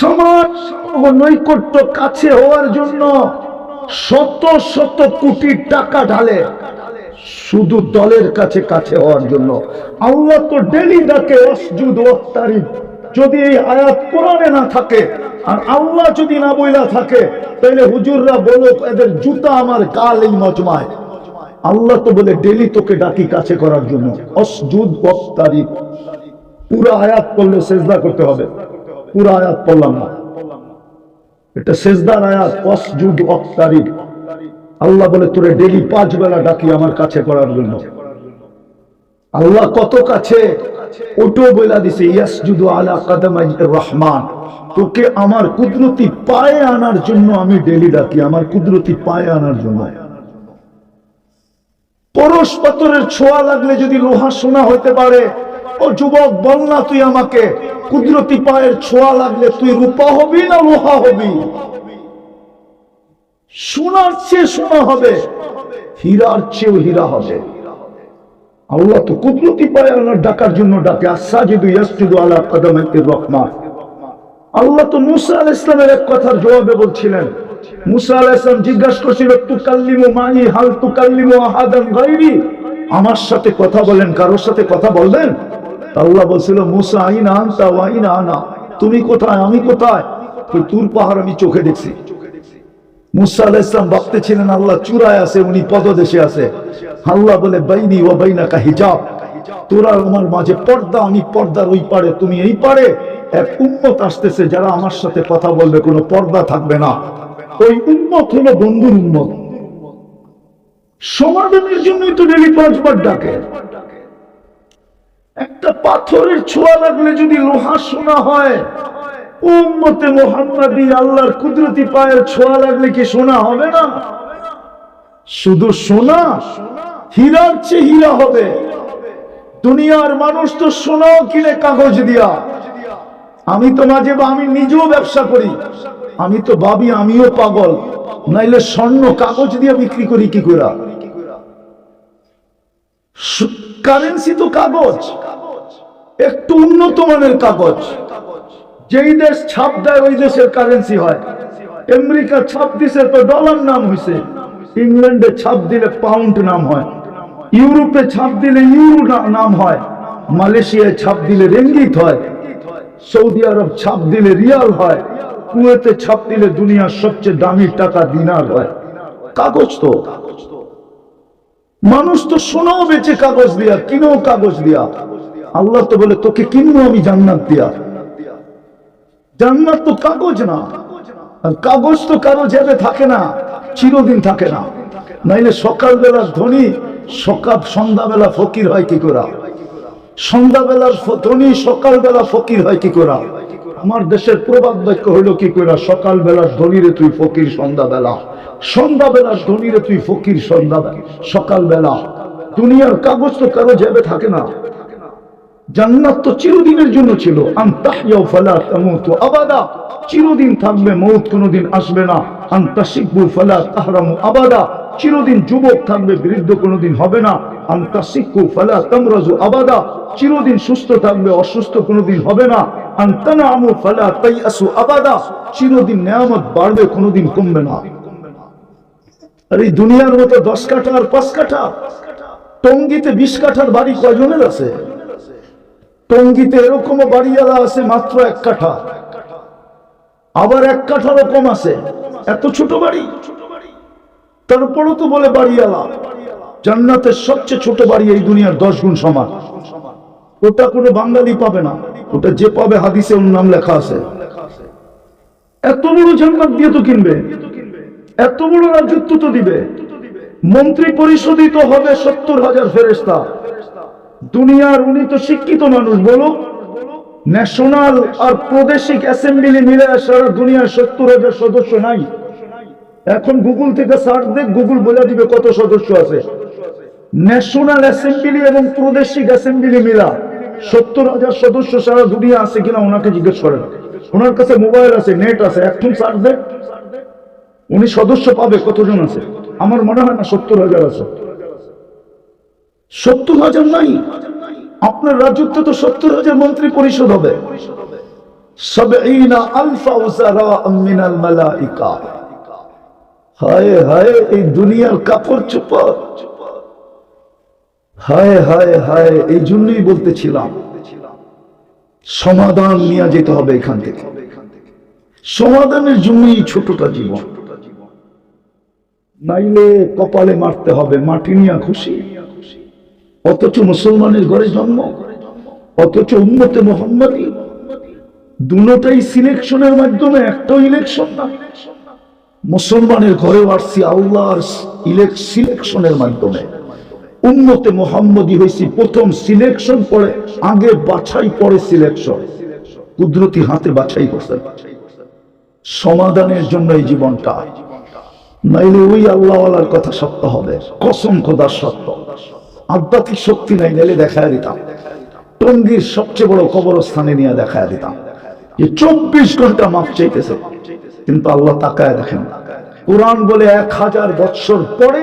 সমাজ নৈকট্য কাছে হওয়ার জন্য শত শত কোটি টাকা ঢালে শুধু দলের কাছে কাছে হওয়ার জন্য। আল্লাহ তো ডেলি ডাকে অসজুদ ওয়াক্তারিব যদি এই আয়াত কোরআনে না থাকে আর আল্লাহ যদি না বইলা থাকে তাহলে হুজুররা বলো এদের জুতা আমার গাল এই মজমায়। আল্লাহ তো বলে, ডেলি তোকে ডাকি কাছে করার জন্য। অসজুদ ওয়াক্তারিব পুরো আয়াত করলে সেজদা করতে হবে। পুরো আয়াত পড়লাম না। এটা সেজদার আয়াত অসজুদ ওয়াক্তারিব। আল্লাহ বলে, তোরে ডেলি পাঁচ বেলা ডাকি আমার কাছে করার জন্য। আল্লাহ কত কাছে? ওটো বইলা দিছে, ইয়াসজুদু আলা কাদামাই রহমান। তোকে আমার কুদরতি পায়ে আনার জন্য আমি ডেলি ডাকি, আমার কুদরতি পায়ে আনার জন্য। পরশ পাথরের ছোঁয়া লাগলে যদি লোহা সোনা হতে পারে ও যুবক, বল না তুই আমাকে। কুদরতি পায়ের ছোঁয়া লাগলে তুই রূপা হবি না লোহা হবি? সোনার চেয়ে সোনা হবে, হীরার চেয়েও হীরা হবে। আল্লাহ তো কুদরতি পায়ে আনার ডাকার জন্য ডাকে আসাজিদু ইয়াসজুদু আলা কাদামাইতির রহমান আল্লাহ তো মুসা আল ইসলামের এক কথার জবাবে বলছিলেন, মুসা আল ইসলাম জিজ্ঞাসা করছিল তু কাল্লিমু মাই, হাল তু কাল্লিমু আহাদান গাইরি আমার সাথে কথা বলেন, কারোর সাথে কথা বলবেন? আল্লাহ বলছিল, মুসা, আইনা আনতা আনা। তুমি কোথায়? আমি কোথায়? তুর পাহাড় আমি চোখে দেখছি। মুসা আল্লাহ আছে, উনি পদদেশে আছে। আল্লাহ বলে, বাইনি হিজাব। তোরা আমার মাঝে পর্দা, আমি পর্দার ওই পারে তুমি এই পারে এক আসতেছে যারা আমার সাথে কথা বলবে, কোনো পর্দা থাকবে না। ওই উম্মত হলো বন্ধুর উম্মত। সমাধানের জন্যই তো ডেলি পাঁচবার ডাকে। একটা পাথরের ছোঁয়া লাগলে যদি লোহা সোনা হয়, উম্মতে মোহাম্মদী আল্লাহর কুদরতি পায়ের ছোঁয়া লাগলে কি সোনা হবে না? শুধু সোনা? হীরার চেয়ে হীরা হবে। দুনিয়ার মানুষ তো সোনাও কিনে কাগজ দিয়া। আমি তো মাঝে আমি নিজেও ব্যবসা করি। আমি তো ভাবি আমিও পাগল। নাইলে স্বর্ণ কাগজ দিয়ে বিক্রি করি কি করে কারেন্সি তো কাগজ। একটু উন্নত মানের কাগজ। যেই দেশ ছাপ দেয়, ওই দেশের কারেন্সি হয়। আমেরিকা ছাপ দিছে, তো ডলার নাম হয়েছে ইংল্যান্ডে ছাপ দিলে পাউন্ড নাম হয়। ইউরোপে ছাপ দিলে ইউরো নাম হয়। মালয়েশিয়ায় ছাপ দিলে রেঙ্গিত হয়। সৌদি আরব ছাপ দিলে রিয়াল হয়। কুয়েতে ছাপ দিলে দুনিয়ার সবচেয়ে দামি টাকা দিনার হয়। কাগজ তো। মানুষ তো সোনাও বেচে কাগজ দিয়া, কিনেও কাগজ দিয়া। আল্লাহ তো বলে, তোকে কিনবো আমি জান্নাত দিয়া। জান্নাত তো কাগজ না। কাগজ তো কারও জেবে থাকে না, চিরদিন থাকে না। নাইলে সকালবেলার ধনী সকাল সন্ধ্যাবেলা ফকির হয় কি করা? সন্ধ্যাবেলার ধনী সকালবেলা ফকির হয় কি করা? আমার দেশের প্রবাদ বাক্য হইল কি করা? সকালবেলার ধনীরে তুই ফকির সন্ধ্যাবেলা। সন্ধ্যাবেলার ধনীরে তুই ফকির সন্ধ্যাবেলা। সকালবেলা। দুনিয়ার কাগজ তো কারও জেবে থাকে না। জান্নাত তো চিরদিনের জন্য ছিল। আবাদা। চিরদিন থাকবে, মৌত কোনোদিন আসবে না। ফালা তাহরামু আবাদা। চিরদিন যুবক থাকবে, বৃদ্ধ কোনোদিন হবে না। ফালা তামরাজু আবাদা। চিরদিন সুস্থ থাকবে, অসুস্থ কোনোদিন হবে না। ফালা আবাদা। চিরদিন নেয়ামত বাড়বে, কোনোদিন কমবে না। আর এই দুনিয়ার মতো দশ কাঠা আর পাঁচ কাঠা? টঙ্গিতে বিশ কাঠার বাড়ি কয়জনের আছে? টঙ্গিতে এরকমও বাড়িওয়ালা আছে মাত্র এক কাঠা। আবার এক কাঠারও কম আছে, এত ছোট বাড়ি। তারপরও তো বলে বাড়িওয়ালা, জান্নাতের সবচেয়ে ছোট বাড়ি এই দুনিয়ার দশ গুণ সমান। ওটা কোনো বাঙালি পাবে না, ওটা যে পাবে হাদিসে ওর নাম লেখা আছে। এত বড় জান্নাত দিয়ে তো কিনবে, এত বড় রাজত্ব তো দিবে। মন্ত্রী পরিষদই তো হবে সত্তর হাজার ফেরেস্তা দুনিয়ার উনি তো শিক্ষিত মানুষ বলো ন্যাশনাল আর প্রাদেশিক অ্যাসেম্বলি মিলে সারা দুনিয়ার সত্তর হাজার সদস্য নাই। এখন গুগল থেকে সার্চ দেখ, গুগল বলে দিবে কত সদস্য আছে। ন্যাশনাল অ্যাসেম্বলি এবং প্রাদেশিক অ্যাসেম্বলি মিলা সত্তর হাজার সদস্য সারা দুনিয়া আছে কিনা ওনাকে জিজ্ঞেস করেন। ওনার কাছে মোবাইল আছে, নেট আছে এখন সার্চ দেখ। উনি সদস্য পাবে, কতজন আছে? আমার মনে হয় না সত্তর হাজার আছে। সত্তর হাজার নাই। আপনার রাজত্বে তো সত্তর হাজার মন্ত্রী পরিষদ হবে। এই জন্যই বলতেছিলাম। সমাধান নিয়ে যেতে হবে এখান থেকে। সমাধানের জন্যই ছোটটা জীবন। নাইলে কপালে মারতে হবে, মাটি নিয়ে খুশি। অথচ মুসলমানের ঘরে জন্ম, অথচ উন্নতে মোহাম্মদী। দুটাই সিলেকশনের মাধ্যমে, একটাও ইলেকশন না। মুসলমানের ঘরে আসছি আল্লাহর সিলেকশনের মাধ্যমে। উন্নতে মোহাম্মদী হয়েছি, প্রথম সিলেকশন পরে, আগে বাছাই পরে সিলেকশন কুদরতি হাতে বাছাই করছে। সমাধানের জন্য এই জীবনটা। নাইলে ওই আল্লাহওয়ালার কথা সত্য হবে। কসম খোদার সত্য। আধ্যাত্মিক শক্তি নাই নাইলে দেখায় দিতাম। টঙ্গির সবচেয়ে বড় কবরস্থানে নিয়ে দেখায় দিতাম। যে চব্বিশ ঘণ্টা মাপ চাইতেছে, কিন্তু আল্লাহ তাকায় দেখেন, কোরআন বলে এক হাজার বৎসর পরে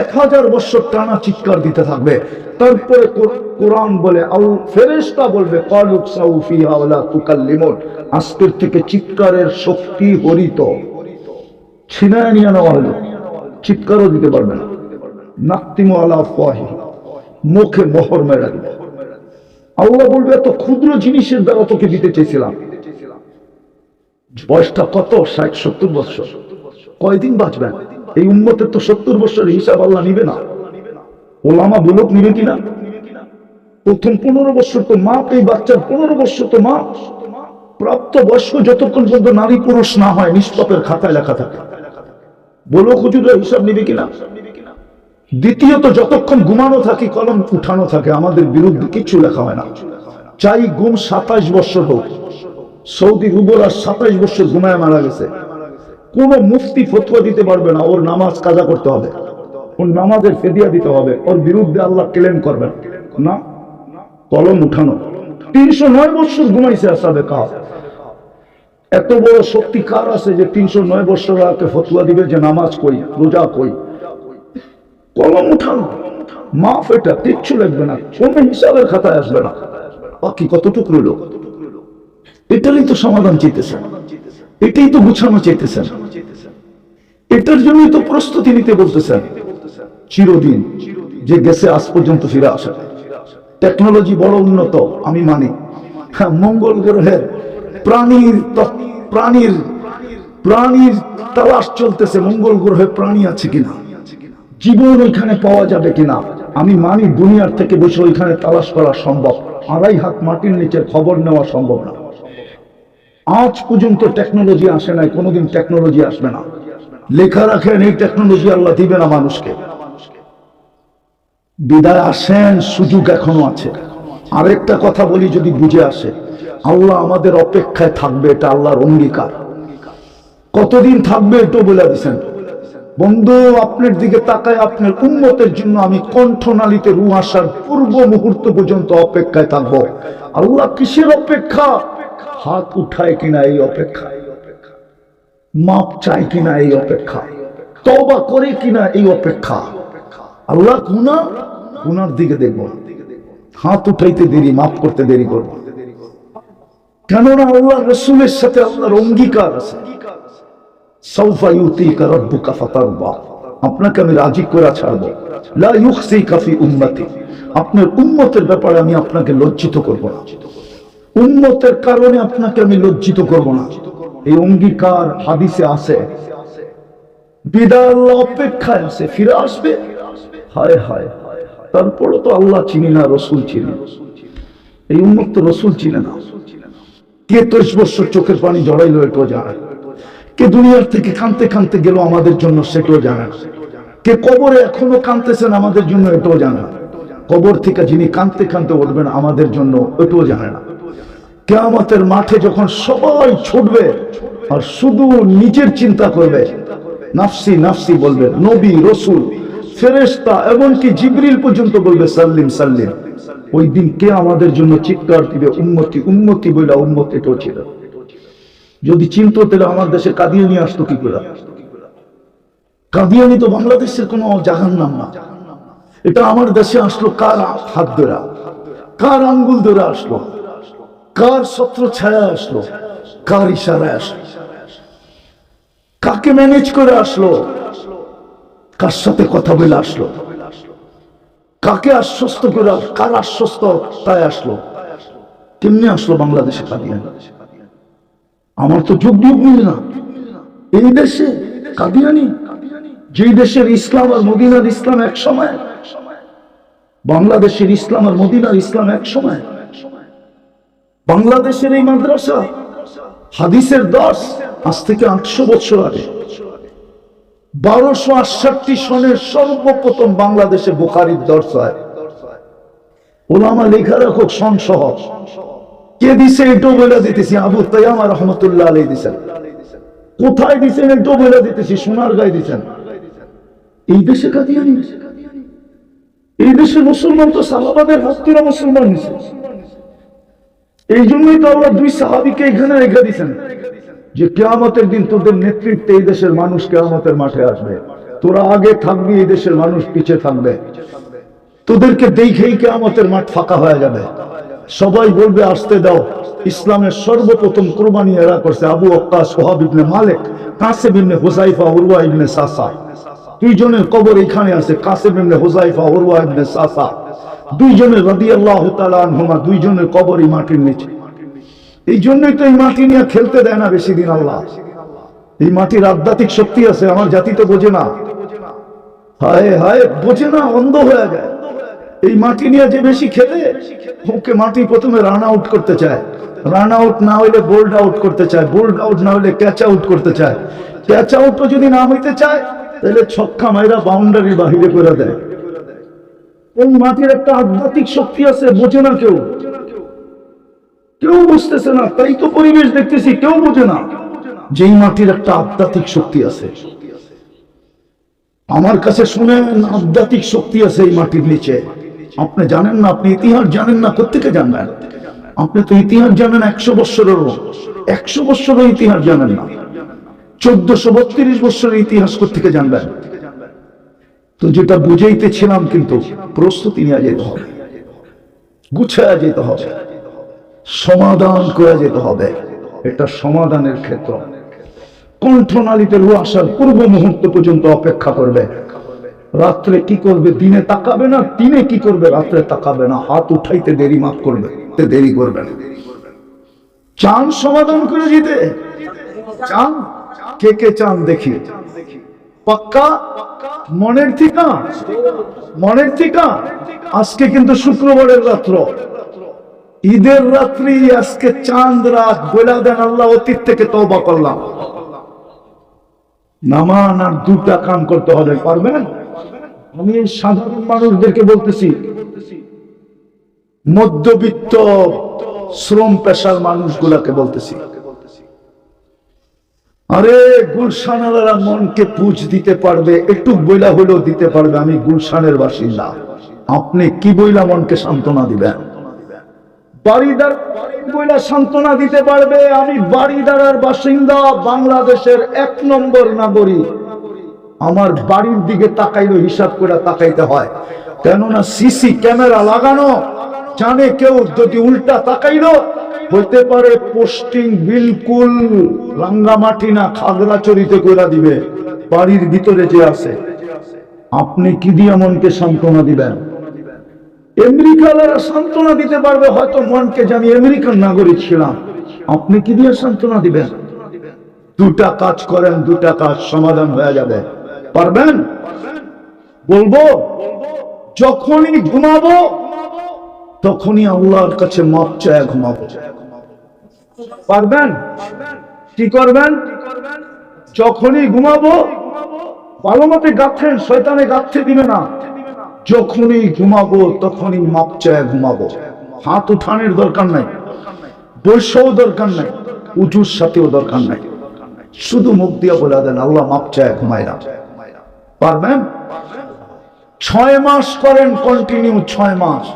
এক হাজার বৎসর টানা চিৎকার দিতে থাকবে। তারপরে কোরআন বলে আউ ফেরেশতা বলবে, কালুক সাউফি হাওলা তুকাল্লিমুন। আজকের থেকে চিৎকারের শক্তি হরিত। ছিনায় নিয়ে নেওয়া হলো, চিৎকারও দিতে পারবে না। নাক্তিমু ফাহি মুখে মোহর মেরা দিবে আল্লাহ বলবে, এত ক্ষুদ্র জিনিসের দ্বারা তোকে দিতে চেয়েছিলাম। বয়সটা কত? ষাট, সত্তর বছর কয়দিন বাঁচবেন এই উন্মতের তো সত্তর বছরের হিসাব আল্লাহ নিবে না। ওলামা বলুক, নিবে কিনা প্রথম পনেরো বছর তো মাপ এই বাচ্চার পনেরো বছর তো মাপ প্রাপ্ত বয়স্ক যতক্ষণ পর্যন্ত নারী পুরুষ না হয়, নিষ্পাপের খাতায় লেখা থাকে। বলো হুজুরা হিসাব নিবে কিনা দ্বিতীয়ত, যতক্ষণ ঘুমানো থাকি, কলম উঠানো থাকে, আমাদের বিরুদ্ধে কিছু লেখা হয় না। চাই গুম সাতাশ বছর হোক। সৌদি রুবরা সাতাশ বছর ঘুমায় মারা গেছে। কোন মুফতি ফতুয়া দিতে পারবে না, ওর নামাজ কাজা করতে হবে। ওর নামাজের ফেদিয়া দিতে হবে। ওর বিরুদ্ধে আল্লাহ ক্লেম করবেন। না, কলম উঠানো। তিনশো নয় বছর ঘুমাইছে আসাবে কাজ এত বড় শক্তি কার আছে যে তিনশো নয় বছর আগে ফতুয়া দিবে যে নামাজ কই, রোজা কই? কলম মাফ এটা, কিচ্ছু লাগবে না। কোন হিসাবের খাতায় আসবে না। বাকি কতটুকু রইল? এটারই তো সমাধান এটাই তো গুছানো এটার জন্যই তো প্রস্তুতি নিতে বলতেছেন। চিরদিন যে গেছে, আজ পর্যন্ত ফিরে আসে। টেকনোলজি বড় উন্নত, আমি মানি। মঙ্গল গ্রহের প্রাণীর প্রাণীর প্রাণীর তালাশ চলতেছে। মঙ্গল গ্রহে প্রাণী আছে কিনা? জীবন ওইখানে পাওয়া যাবে কিনা? আমি মানি দুনিয়ার থেকে বসে ওইখানে তালাশ করা সম্ভব। আড়াই হাত মাটির নিচের খবর নেওয়া সম্ভব না। আজ পর্যন্ত টেকনোলজি আসে নাই, কোনোদিন টেকনোলজি আসবে না। লেখা রাখেন, এই টেকনোলজি আল্লাহ দিবে না মানুষকে। বিদায় আসেন, সুযোগ এখনও আছে। আরেকটা কথা বলি যদি বুঝে আসে, আল্লাহ আমাদের অপেক্ষায় থাকবে, এটা আল্লাহর অঙ্গীকার। কতদিন থাকবে এটাও বলে দিছেন। বন্ধু, আপনার দিকে তাকায় আপনার উন্মতের জন্য আমি কণ্ঠনালীতে রু আসার পূর্ব মুহূর্ত পর্যন্ত অপেক্ষায় থাকব। আল্লাহ কিসের অপেক্ষা? হাত উঠায় কিনা এই অপেক্ষা? মাপ চায় কিনা এই অপেক্ষা? তবা করে কিনা এই অপেক্ষা? আল্লাহ গুনা গুনার দিকে দেখব হাত উঠাইতে দেরি মাফ করতে দেরি করব কেননা আল্লাহ রসুলের সাথে আল্লাহর অঙ্গীকার আছে। আপনাকে আমি রাজি ছাড়বো। আপনার ব্যাপারে আমি আপনাকে লজ্জিত না। কারণে আপনাকে আমি লজ্জিত না। এই অঙ্গীকার হাদিসে আছে। অপেক্ষায় আছে, ফিরে আসবে। হায় হায়। তারপরে তো আল্লাহ চিনি না, রসুল চিনি। এই উন্মুক্ত রসুল চিনে না। কে তেইশ বছর চোখের পানি জড়াইলো জানে না। কে দুনিয়ার থেকে কানতে কানতে গেল আমাদের জন্য সেটাও জানে। কে কবরে এখনও কানতেছেন আমাদের জন্য এটাও জানে কবর থেকে যিনি কানতে কানতে উঠবেন আমাদের জন্য এটাও জানে না। কেয়ামতের মাঠে যখন সবাই ছুটবে আর শুধু নিজের চিন্তা করবে, নাফসি নাফসি বলবে, নবী, রসুল, ফেরেশতা, এমনকি জিবরিল পর্যন্ত বলবে, সাল্লিম সাল্লিম। ওই দিন কে আমাদের জন্য চিৎকার দিবে উন্মতি উন্মতি বইলা উন্মতি এটাও ছিল। যদি চিনত তাহলে আমার দেশে কাঁদিয়ে নিয়ে আসতো কি করে? কাদিয়ানি তো বাংলাদেশের কোনো জাহান নাম না। এটা আমার দেশে আসলো কার হাত ধরা? কার আঙ্গুল ধরে আসলো? কার ছত্র ছায়া আসলো? কার ইশারায় আসলো? কাকে ম্যানেজ করে আসলো? কার সাথে কথা বলে আসলো? কাকে আশ্বস্ত করে কার আশ্বস্ত তাই আসলো? কেমনি আসলো বাংলাদেশে কাদিয়ানি আমার তো যুগ যুগ মিল না। এই দেশে কাদিয়ানি, যেই দেশের ইসলাম আর মদিনার ইসলাম এক সময়, বাংলাদেশের ইসলাম আর মদিনার ইসলাম এক সময়, বাংলাদেশের এই মাদ্রাসা হাদিসের দশ আজ থেকে আটশো বছর আগে। বারোশো আটষট্টি সনের সর্বপ্রথম বাংলাদেশে বোখারির দর্শ হয়। ওলামা লেখা রাখো সন সহ কে দিছে এটাও বলে দিতেছি? আবু তৈয়ামা রহমতুল্লাহ আলী দিছেন। কোথায় দিছেন এটাও বলে দিতেছি? সোনার গায়ে দিছেন। এই দেশে কাদিয়ানি এই দেশের মুসলমান তো সাহাবাদের ভক্তরা মুসলমান নিছে এই জন্যই তো আল্লাহ দুই সাহাবিকে এখানে রেখে দিছেন যে কেয়ামতের দিন তোদের নেতৃত্বে এই দেশের মানুষ কেয়ামতের মাঠে আসবে। তোরা আগে থাকবি, এই দেশের মানুষ পিছে থাকবে। তোদেরকে দেখেই কেয়ামতের মাঠ ফাঁকা হয়ে যাবে। সবাই বলবে, আসতে দাও। ইসলামের সর্বপ্রথম কোরবানি এরা করছে আবু আক্কাস সোহাব ইবনে মালিক, কাসেম ইবনে হুজাইফা উরওয়া ইবনে সাসা। দুইজনের কবর এখানে আছে, কাসেম ইবনে হুজাইফা উরওয়া ইবনে সাসা। দুইজনের রাদিয়াল্লাহু তাআলা আনহুমা, দুইজনের কবর এই মাটির নিচে। এই জন্যই তো এই মাটি নিয়ে খেলতে দেয় না বেশি দিন আল্লাহ। এই মাটির আধ্যাত্মিক শক্তি আছে, আমার জাতি তো বোঝে না। হায় হায়, বোঝে না, অন্ধ হয়ে যায়। এই মাটি নিয়ে যে বেশি খেলে ওকে মাটি প্রথমে রান আউট করতে চায়। রান আউট না হইলে বোল্ড আউট করতে চায় বোল্ড আউট না হইলে ক্যাচ আউট করতে চায়। ক্যাচ আউটও যদি না হইতে চায়, তাহলে ছক্কা মাইরা বাউন্ডারি বাহিরে করে দেয়। এই মাটির একটা আধ্যাত্মিক শক্তি আছে, বোঝে না কেউ। কেউ বুঝতেছে না, তাই তো পরিবেশ দেখতেছি, কেউ বোঝে না। যেই মাটির একটা আধ্যাত্মিক শক্তি আছে। আমার কাছে শুনেন, আধ্যাত্মিক শক্তি আছে এই মাটির নিচে। আপনি জানেন না, আপনি ইতিহাস জানেন না কোথেকে জানবেন? আপনি তো ইতিহাস জানেন একশো বৎসরেরও। একশো বৎসরের ইতিহাস জানেন না। চোদ্দশো বত্রিশ বৎসরের ইতিহাস কোথেকে জানবেন? তো যেটা বুঝাইতেছিলাম কিন্তু প্রস্তুতি নিয়ে যেতে হবে। গুছায়া যেতে হবে। সমাধান করে যেতে হবে। এটা সমাধানের ক্ষেত্র। কণ্ঠনালীতে রু আসার পূর্ব মুহূর্ত পর্যন্ত অপেক্ষা করবে। রাত্রে কি করবে? দিনে তাকাবে না, দিনে কি করবে? রাত্রে তাকাবে না। হাত উঠাইতে দেরি মাফ করবে দেরি করবে না। চান সমাধান করে দিতে। চান? কে কে চান দেখি। পাক্কা? মনের ঠিকা? মনের ঠিকা? আজকে কিন্তু শুক্রবারের রাত্র। ঈদের রাত্রি আজকে চাঁদ রাত বলে দেন আল্লাহ, অতীত থেকে তওবা করলাম। নামান আর দুটা কাম করতে হবে, পারবেন? আমি সাধারণ মানুষদেরকে বলতেছি, মধ্যবিত্ত শ্রম পেশার মানুষগুলাকে বলতেছি। আরে, গুলশানারা মনকে পুজ দিতে পারবে একটু বইলা হলেও দিতে পারবে, আমি গুলশানের বাসিন্দা আপনি কি বইলা মনকে সান্ত্বনা দিবেন? বাড়িদার বইলা সান্ত্বনা দিতে পারবে, আমি বাড়িদারার বাসিন্দা, বাংলাদেশের এক নম্বর নাগরিক। আমার বাড়ির দিকে তাকাইলো, হিসাব করে তাকাইতে হয়। কেননা সিসি ক্যামেরা লাগানো, জানে কেউ যদি উল্টা তাকাইলো, হইতে পারে পোস্টিং বিলকুল রাঙ্গামাটি না খাগড়াচড়িতে করে দিবে, বাড়ির ভিতরে যে আছে। আপনি কি দিয়ে মনকে সান্ত্বনা দিবেন? আমেরিকালারা সান্ত্বনা দিতে পারবে, হয়তো মনকে জানি আমেরিকান নাগরিক ছিলাম। আপনি কি দিয়ে সান্ত্বনা দিবেন? দুটা কাজ করেন, দুটা কাজ সমাধান হয়ে যাবে। পারবেন? বলব, যখনই ঘুমাবো, তখনই আল্লাহর কাছে মাপ চায় ঘুমাবো। পারবেন? কি করবেন? যখনই ঘুমাবো, ভালো মতে গাঁথেন, শয়তানে গাঁথতে দিবে না। যখনই ঘুমাবো, তখনই মাপ চায় ঘুমাবো। হাত উঠানের দরকার নাই বৈশও দরকার নাই উঁচুর সাথেও দরকার নাই। শুধু মুখ দিয়ে বলে দেন, আল্লাহ মাপ চায় ঘুমাইরা পারবেন? ছয় মাস করেন কন্টিনিউ ছয় মাস।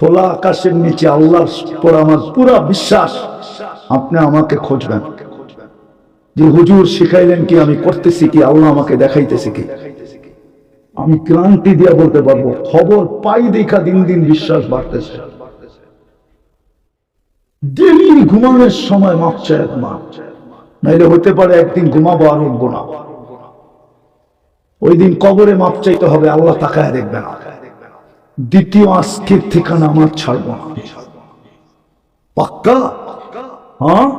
খোলা আকাশের নিচে আল্লাহর পর আমার পুরা বিশ্বাস। আপনি আমাকে খুঁজবেন। যে হুজুর শিখাইলেন কি, আমি করতেছি কি, আল্লাহ আমাকে দেখাইতেছি কি? আমি ক্লান্তি দিয়া বলতে পারব। খবর পাই দেখা দিন দিন বিশ্বাস বাড়তেছে। ডেলি ঘুমানোর সময় মাপ চায় ঘুমা নাইলে হতে পারে একদিন ঘুমাবো আর উঠবো না। ওই দিন কবরে মাপ চাইতে হবে, আল্লাহ তাকায় দেখবে না। দ্বিতীয় আজকের ঠিকানা আমার ছাড়বো না। পাক্কা? হ্যাঁ?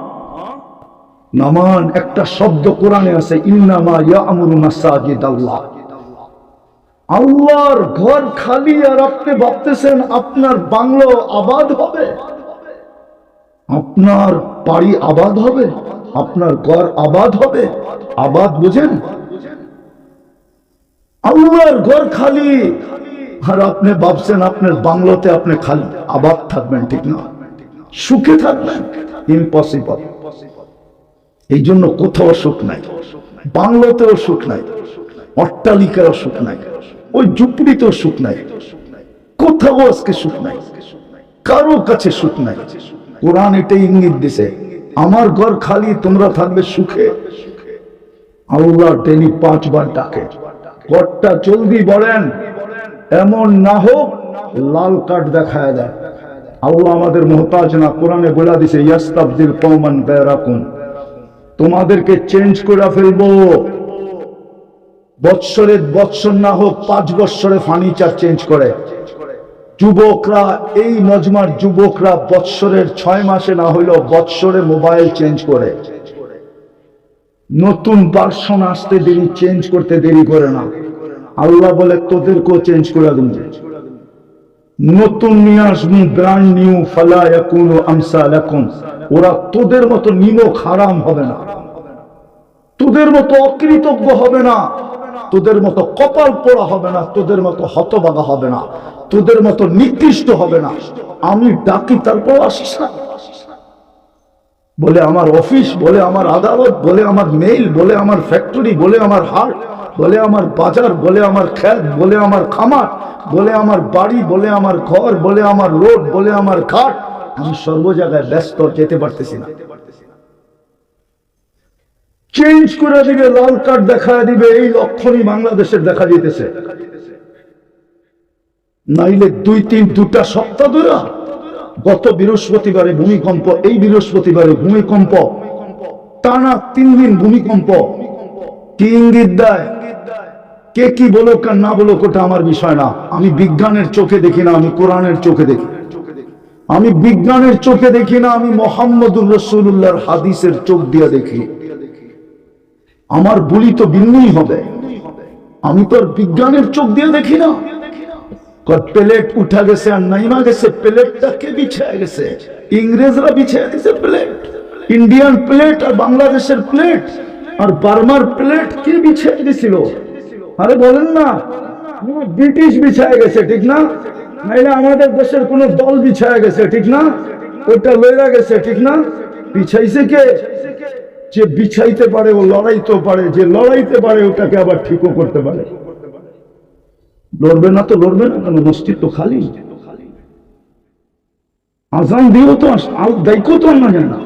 নামান, একটা শব্দ কোরআনে আছে আল্লাহর ঘর খালি আর আপনি ভাবতেছেন আপনার বাংলো আবাদ হবে? আপনার বাড়ি আবাদ হবে? আপনার ঘর আবাদ হবে? আবাদ বুঝেন? আল্লাহর ঘর খালি। আর আপনি ভাবছেন আপনার বাংলাতে আপনি খালি। আবাদ থাকবেন, ঠিক না? সুখে থাকবেন? ইম্পসিবল এই জন্য কোথাও সুখ নাই। বাংলোতেও সুখ নাই। অট্টালিকারও সুখ নাই। ওই ঝুপড়িতেও সুখ নাই। কোথাও আজকে সুখ নাই। কারও কাছে সুখ নাই। কোরআন এটাই ইঙ্গিত দিছে। আমার ঘর খালি, তোমরা থাকবে সুখে। আল্লাহ ডেলি পাঁচবার ডাকে। ঘরটা জলদি বলেন, এমন না হোক লাল কার্ড দেখায় দেয় আল্লাহ আমাদের মোহতাজ না কোরআনে বলে দিছে, ইয়াস্তাবদিল কওমান গায়রাকুম তোমাদেরকে চেঞ্জ করে ফেলব। বৎসরের বৎসর না হোক পাঁচ বৎসরে ফার্নিচার চেঞ্জ করে। যুবকরা, এই মজমার যুবকরা বৎসরের ছয় মাসে না হইলেও বৎসরে মোবাইল চেঞ্জ করে। নতুন ভার্সন আসতে দেরি চেঞ্জ করতে দেরি করে না। আল্লাহ বলে, তোদেরকেও চেঞ্জ করে দেব। নতুন নিয়ে আসব ব্র্যান্ড নিউ ফালা ইয়াকুনু আমসালাকুম। ওরা তোদের মতো নিমক হারাম হবে না। তোদের মতো অকৃতজ্ঞ হবে না। তোদের মতো কপাল পোড়া হবে না। তোদের মতো হতবাগা হবে না। তোদের মতো নিকৃষ্ট হবে না। আমি ডাকি, তারপর আসিস না। বলে আমার অফিস বলে আমার আদালত বলে আমার মেইল বলে আমার ফ্যাক্টরি বলে আমার হাট বলে আমার বাজার বলে আমার খ্যাত বলে আমার খামার বলে আমার বাড়ি বলে আমার ঘর বলে আমার রোড বলে আমার ঘাট আমি সর্ব জায়গায় ব্যস্ত যেতে পারতেছি না চেঞ্জ করে দিবে লাল কার্ড দেখা দিবে এই লক্ষণই বাংলাদেশের দেখা যেতেছে নাইলে দুই তিন দুটা সপ্তাহ ধরে গত বৃহস্পতিবারে ভূমিকম্প, এই বৃহস্পতিবারে ভূমিকম্প। টানা তিন দিন ভূমিকম্প। কি কে কি বলো আর না বলো ওটা আমার বিষয় না। আমি বিজ্ঞানের চোখে দেখি না, আমি কোরআনের চোখে দেখি। আমি বিজ্ঞানের চোখে দেখি না, আমি মোহাম্মদুর রসুল্লাহর হাদিসের চোখ দিয়ে দেখি। আমার বলি তো ভিন্নই হবে। আমি তো আর বিজ্ঞানের চোখ দিয়ে দেখি না। প্লেট উঠা গেছে আর নাইমা গেছে, প্লেটটা কে বিছায় গেছে? ইংরেজরা বিছায় দিছে প্লেট। ইন্ডিয়ান প্লেট আর বাংলাদেশের প্লেট আর বার্মার প্লেট কে বিছায় দিছিল? আরে বলেন না ব্রিটিশ বিছায় গেছে, ঠিক না? নাইলে আমাদের দেশের কোন দল বিছায় গেছে, ঠিক না? ওটা লইরা গেছে, ঠিক না? বিছাইছে কে? যে বিছাইতে পারে ও লড়াইতেও পারে, যে লড়াইতে পারে ওটাকে আবার ঠিকও করতে পারে। লড়বে না তো লড়বে না কেন? মসজিদ তো খালি। আজান দিও তো দায়িত্ব তো না।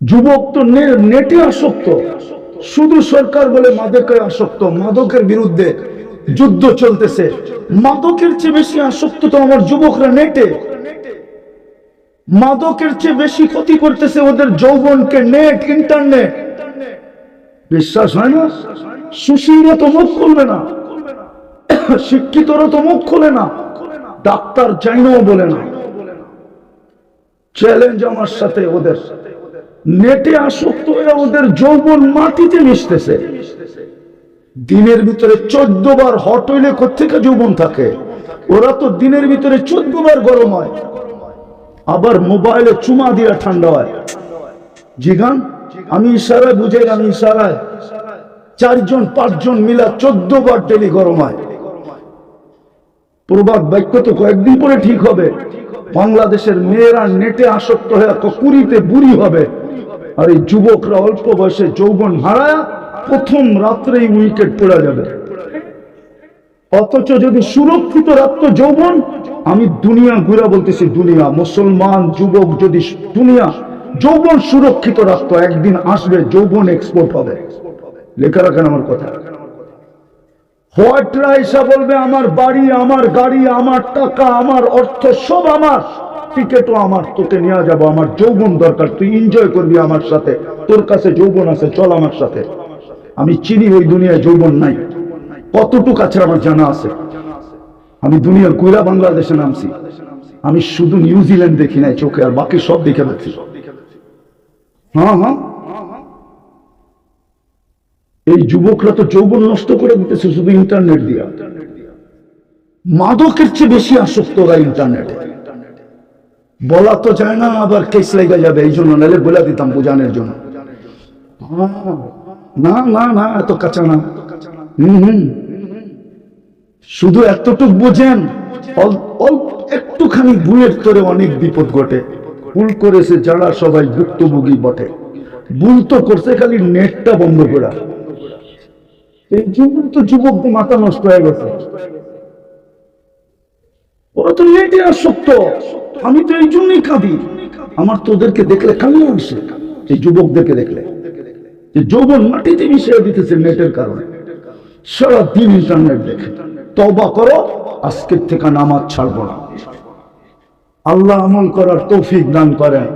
যুবক তো নেটে আসক্ত। শুধু সরকার বলে মাদকে আসক্ত, মাদকের বিরুদ্ধে যুদ্ধ চলতেছে। মাদকের চেয়ে বেশি আসক্ত তো আমার যুবকরা নেটে। মাদকের চেয়ে বেশি ক্ষতি করতেছে ওদের যৌবনকে নেট, ইন্টারনেট। বিশ্বাস হয় না? সুশীলরা তো মুখ খুলবে না। শিক্ষিতরা তো মুখ খুলে না, ডাক্তার চাইনাও বলে না। চ্যালেঞ্জ আমার সাথে ওদের। নেটে আসক্ত হয়ে ওদের যৌবন মাটিতে মিশতেছে। দিনের ভিতরে চোদ্দ বার হট হইলে কোথেকে যৌবন থাকে? ওরা তো দিনের ভিতরে চোদ্দ বার গরম হয়। আবার মোবাইলে চুমা দিয়া ঠান্ডা হয়। জিগান আমি ইশারায় বুঝে আমি ইশারায়। চারজন, পাঁচজন মিলা চোদ্দ বার ডেলি গরম হয়। প্রবাদ বাক্য তো কয়েকদিন পরে ঠিক হবে। বাংলাদেশের মেয়েরা নেটে আসক্ত হয়ে কুড়িতে বুড়ি হবে। আর এই যুবকরা অল্প বয়সে যৌবন হারায় প্রথম রাত্রেই উইকেট পড়ে যাবে। অথচ যদি সুরক্ষিত রাখত যৌবন, আমি দুনিয়া ঘুরা বলতেছি দুনিয়া। মুসলমান, যুবক যদি দুনিয়া, যৌবন সুরক্ষিত রাখতো একদিন আসবে, যৌবন এক্সপোর্ট হবে। লেখা রাখেন আমার কথা। হোয়াইটরা এসে বলবে, আমার বাড়ি, আমার গাড়ি, আমার টাকা, আমার অর্থ সব আমার। টিকেটও আমার, তোকে নিয়ে যাব, আমার যৌবন দরকার, তুই এনজয় করবি আমার সাথে। তোর কাছে যৌবন আছে, চল আমার সাথে। আমি চিনি ওই দুনিয়ায় যৌবন নাই। কতটুক আছে আমার জানা আছে। আমি দুনিয়ার কুইরা বাংলাদেশে নামছি। আমি শুধু নিউজিল্যান্ড দেখি নাই চোখে, আর বাকি সব দেখে রাখছি হ্যাঁ হ্যাঁ। এই যুবকরা তো যৌবন নষ্ট করে দিতেছে শুধু ইন্টারনেট দিয়া। মাদকের চেয়ে বেশি আসক্ত ওরা ইন্টারনেটে। বলা তো যায় না আবার কেস লেগে যাবে, এই জন্য নাহলে বলে দিতাম বোঝানোর জন্য। না না না, এত কাঁচা না। হুম হুম। শুধু এতটুক বোঝেন একটুখানি ভুলের তোরে অনেক বিপদ ঘটে। ভুল করেছে যারা সবাই ভুক্তভোগী বটে। ভুল তো করছে, খালি নেটটা বন্ধ করা। এই তো যুবকদের মাথা নষ্ট হয়ে গেছে। ওরা তো নেটে আসক্ত আমি তো এই জন্যই কাঁদি। আমার তোদেরকে দেখলে কান্না আসে। এই যুবকদেরকে দেখলে। যে যৌবন মাটিতে মিশিয়ে দিতেছে নেটের কারণে। সারা দিন ইন্টারনেট দেখে। তবা করো, আজকের থেকে নামাজ ছাড়বো না। আল্লাহ আমল করার তৌফিক দান করেন।